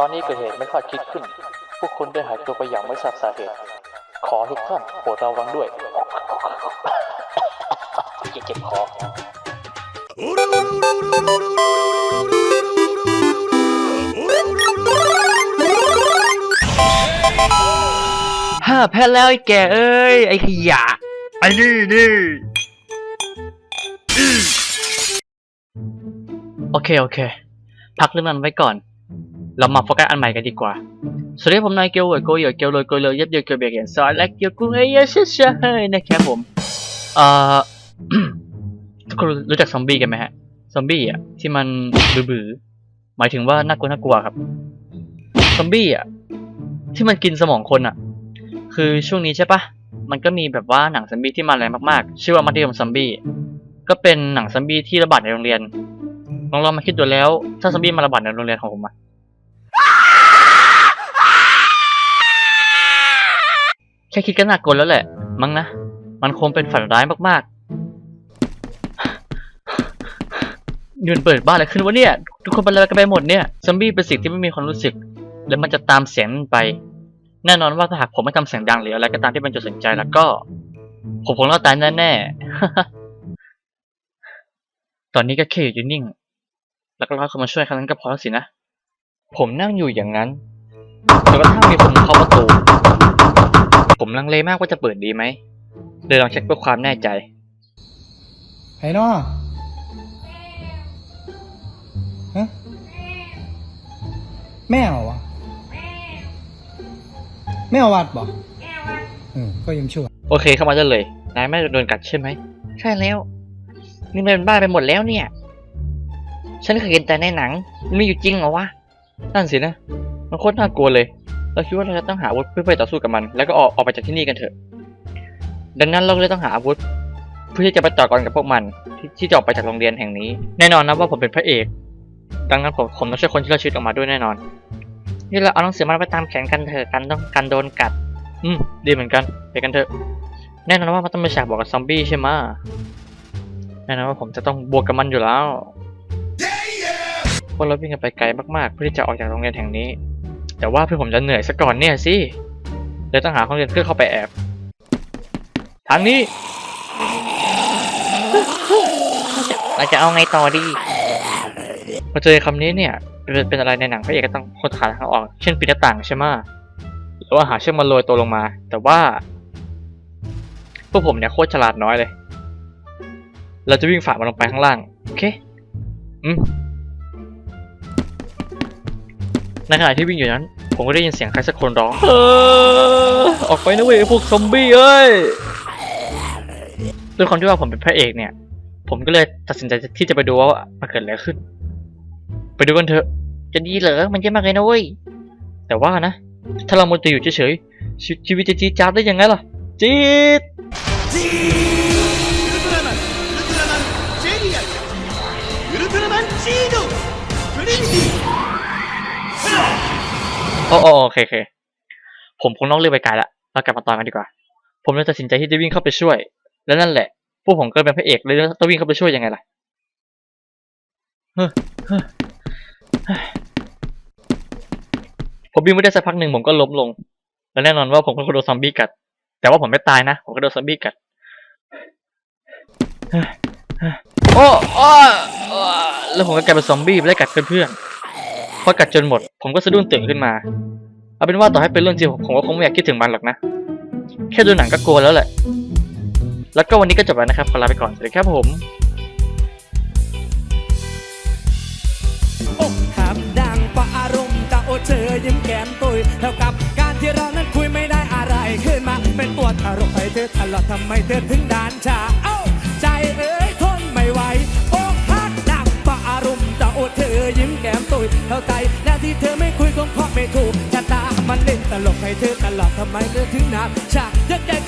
ตอนนี้เกิดเหตุไม่คาดคิดขึ้น พวกคุณได้หายตัวไปอย่างไม่ทราบสาเหตุ ขอทุกท่านโปรดระวังด้วยอย่าเจ็บคอห้าแพ้แล้วไอ้แกเอ้ย ไอ้ขยะ ไอ้นี่นี่อื้อโอเค โอเค พักเรื่องนั้นไว้ก่อน เรามาโฟกัสอันใหม่กันดีกว่า สวัสดีผมนายเกียวเวยโกเยเกียวเลยโกเลยยับเยียวเกียวเบียกเหียนซอยและเกียวกุ้งเอ้ยเชื่อเชื่อเฮ้ยนะครับผม เอ่อทุกคนรู้จักซอมบี้กันไหมฮะ ซอมบี้อะที่มันบื้อหมายถึงว่าน่ากลัวน่ากลัวครับ ซอมบี้อะที่มันกินสมองคนอะ คือช่วงนี้ใช่ปะมันก็มีแบบว่าหนังซอมบี้ที่มาแรงมากๆ ชื่อว่ามัธยมซอมบี้ ก็เป็นหนังซอมบี้ที่ระบาดในโรงเรียนลองลองมาคิดดูแล้ว ถ้าซอมบี้มาระบาดในโรงเรียนของผมอะ ค่คิดก็น่ากลัวแล้วแหละ มั้งนะ มันคงเป็นฝันร้ายมากๆเดือนเปิดบ้านอะไรขึ้นวะเนี่ย ทุกคนเป็นอะไรกันไปหมดเนี่ย ซอมบี้เป็นสิ่งที่ไม่มีความรู้สึก แล้วมันจะตามเสียงมันไป แน่นอนว่าถ้าหากผมไม่ทำเสียงดังหรืออะไรก็ตามที่เป็นจุดสนใจแล้วก็ ผมคงรอดตายแน่ๆ ตอนนี้ก็แค่อยู่นิ่ง แล้วก็รอให้คนมาช่วยแค่นั้นก็พอแล้วสินะ ผมนั่งอยู่อย่างนั้นจนกระทั่งมีคนเข้าประตู ผมลังเลมากว่าจะเปิดดีไหมเลยลองเช็คเพื่อความแน่ใจไห้นอฮะแม่เหรอวะแม่วัดบ่อืมก็ยังชั่วโอเคเข้ามาได้เลย นายไม่โดนกัดใช่ไหม ใช่แล้ว นี่มันเป็นบ้าไปหมดแล้วเนี่ย ฉันเคยเห็นแต่ในหนัง มันมีอยู่จริงเหรอวะ นั่นสินะ มันโคตรน่ากลัวเลย เราคิดว่าเราจะต้องหาอาวุธเพื่อไปต่อสู้กับมัน แล้วก็ออกออกไปจากที่นี่กันเถอะ ดังนั้นเราเลยต้องหาอาวุธ เพื่อที่จะไปต่อกรกับพวกมันที่ที่จะออกไปจากโรงเรียนแห่งนี้ แน่นอนนะว่าผมเป็นพระเอก ดังนั้นผมผมต้องช่วยคนที่รอดชีวิตออกมาด้วยแน่นอน นี่เราเอาหนังสือมาไปตามแขนกันเถอะกันต้องกันโดนกัด อืมดีเหมือนกันไปกันเถอะ แน่นอนว่ามันต้องเป็นฉากบอกกับซอมบี้ใช่ไหมะแน่นอนว่าผมจะต้องบวกกับมันอยู่แล้วพวกเราวิ่งกันไปไกลมากๆ เพื่อที่จะออกจากโรงเรียนแห่งนี้ แต่ว่าเพื่อนผมจะเหนื่อยซะก่อนเนี่ยสิเลยต้องหาห้องเรียนเพื่อเข้าไปแอบ ทางนี้เราจะเอาไงต่อดีพอเจอคำนี้เนี่ย เป็นเป็นอะไรในหนังพระเอกก็ต้องคนหาทางออก เช่นปีนหน้าต่างใช่ไหมะหรือว่าหาเชือกมาโรยตัวลงมา แต่ว่า พวกผมเนี่ยโคตรฉลาดน้อยเลย เราจะวิ่งฝ่ามันลงไปข้างล่าง โอเค อืม ในขณะที่วิ่งอยู่นั้น ผมก็ได้ยินเสียงใครสักคนร้อง เออออกไปนะเว้ยไอ้พวกซอมบี้เอ้ยด้วยความที่ว่าผมเป็นพระเอกเนี่ย ผมก็เลยตัดสินใจที่จะไปดูว่ามันเกิดอะไรขึ้น ไปดูกันเถอะ จะดีเหรอ มันจะมากเลยนะเว้ย แต่ว่านะ ถ้าเรามัวแต่อยู่เฉยๆชีชีวิตจะจี๊ดจ๊าดได้ยังไงล่ะ จี๊ดウル โอ้โอ้โอเคโอเคผมคงต้องเลือกไปไกลละเรากลับมาต่อกันดีกว่า ผมเลยตัดสินใจที่จะวิ่งเข้าไปช่วย แล้วนั่นแหละ พวกผมก็เป็นพระเอกเลยต้องวิ่งเข้าไปช่วยยังไงล่ะเฮ้อเฮ้อเฮ้ผมวิ่งไม่ได้สักพักหนึ่งผมก็ล้มลง และแน่นอนว่าผมก็โดนซอมบี้กัด แต่ว่าผมไม่ตายนะ ผมก็โดนซอมบี้กัดโอ้โอ้แล้วผมก็กลายเป็นซอมบี้ไปไล่กัดเพื่อนๆ พอกัดจนหมด ผมก็สะดุ้งตื่นขึ้นมา เอาเป็นว่าต่อให้เป็นเรื่องจริงผมก็คงไม่อยากคิดถึงมันหรอกนะ แค่ดูหนังก็กลัวแล้วแหละ แล้วก็วันนี้ก็จบแล้วนะครับ ขอลาไปก่อน สวัสดีครับผมอกหักดังปะอารมณ์จะโอเชยยิ้มแก้มตุยเท่ากับการที่เรานั้นคุยไม่ได้อะไรขึ้นมา เป็นตัวตลกให้เธอตลอดทำไมเธอถึงด่านชา เข้าใจและที่เธอไม่คุยคงเพราะไม่ถูกชะตามันเล่นตลกให้เธอตลอดทำไมเธอถึงหนานชายักแกขึ้นมาสาดมันลงคอคุณไม่